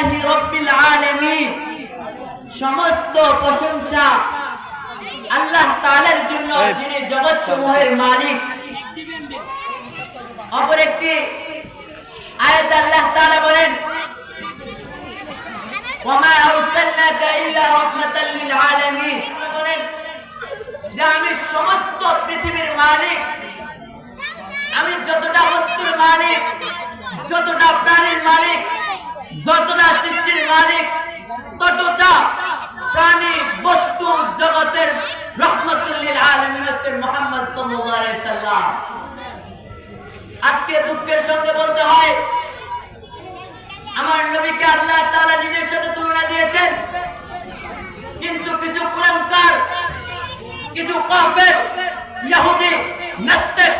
লিল্লাহি রাব্বিল আলামিন। সমস্ত প্রশংসা আল্লাহ তাআলার জন্য যিনি জগৎ সমূহের মালিক। অপর একটি আয়াত আল্লাহ তাআলা বলেন আরসালনাকা ইল্লা রাহমাতাল লিল আলামিন। বলেন যে আমি সমস্ত পৃথিবীর মালিক আমি যতটা বস্তুর মালিক যতটা প্রাণীর মালিক ততটা প্রাণী বস্তু জগতের রহমতুল্লিল আলমিন হচ্ছেন মোহাম্মদ সাল্লাম। আজকে দুঃখের সঙ্গে বলতে হয়, আমার নবীকে আল্লাহ তাআলা নিজের সাথে তুলনা দিয়েছেন। কিন্তু কিছু কুলাঙ্কার, কিছু কাফের ইহুদি নাস্তিক,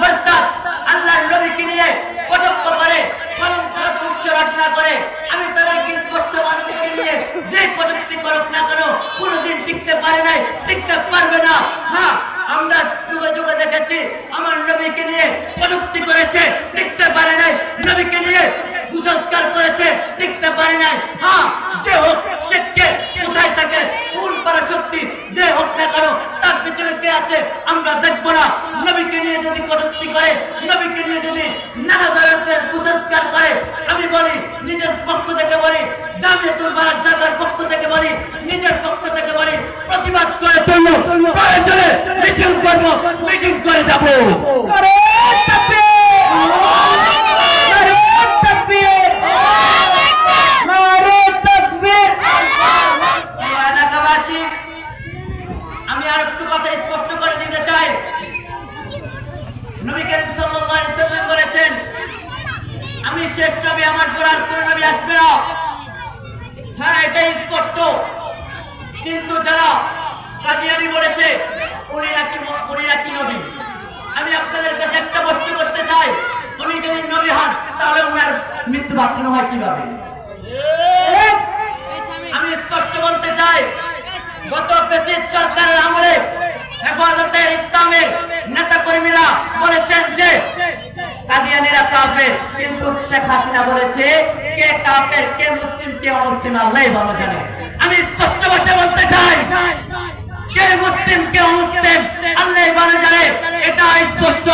মুরতাদ আল্লাহর নবীকে নিয়ে কটুক্ত করে কলঙ্কার উচ্চ রচনা করে। স্পষ্ট মানুষকে নিয়ে যে কটুক্তি করুক না কেন, কোনোদিন টিকতে পারে নাই, টিকতে পারবে না। হ্যাঁ আমরা যুগে যুগে দেখেছি, আমার নবীকে নিয়ে প্রযুক্তি করেছে, টিকতে পারে নাই। নবীকে নিয়ে কুসংস্কার করেছে, টিকতে পারে নাই। হ্যাঁ যে হোক সে কে কোথায় থাকে, কোন পরাশক্তি যে হোক না কেন তার পিছনে কে আছে, আমরা দেখব না। নবীকে নিয়ে যদি কটূক্তি করে, নবীকে নিয়ে যদি নানা ধরনের কুসংস্কার করে, আমি বলি, নিজের পক্ষ থেকে বলি, জামিয়াতুল পক্ষ থেকে বলি, নিজের পক্ষ থেকে বলি, প্রতিবাদ করে করব করে যাব। কথা স্পষ্ট করে দিতে চাই। নবী করিম সাল্লাল্লাহু আলাইহি সাল্লাম বলেছেন আমি শেষ নবী আমার পর আর কোনো নবী আসবে না। হ্যাঁ এটাই স্পষ্ট। কিন্তু যারা কাদিয়ানি বলেছে উনি নাকি উনি নাকি নবী? আমি আপনাদের কাছে একটা প্রশ্ন করতে চাই উনি যদি নবী হন তাহলে উনার মৃত্যু বাঁচানো হয় কীভাবে? আমি স্পষ্ট বলতে চাই গত ফেসিদ সরকারের আমলে হেফাজতের ইসলামের নেতা কর্মীরা বলেছেন যে কাদিয়ানিরা কাফের, কিন্তু শেখ হাসিনা বলেছে কে কাফের, কে মুসলিম, কে অমুসলিম আল্লাহ ভালো জানে। আমি স্পষ্ট ভাষা বলতে চাই, কে মুসলিম, কে অমুসলিম আল্লাহ ভালো জানে এটা স্পষ্ট।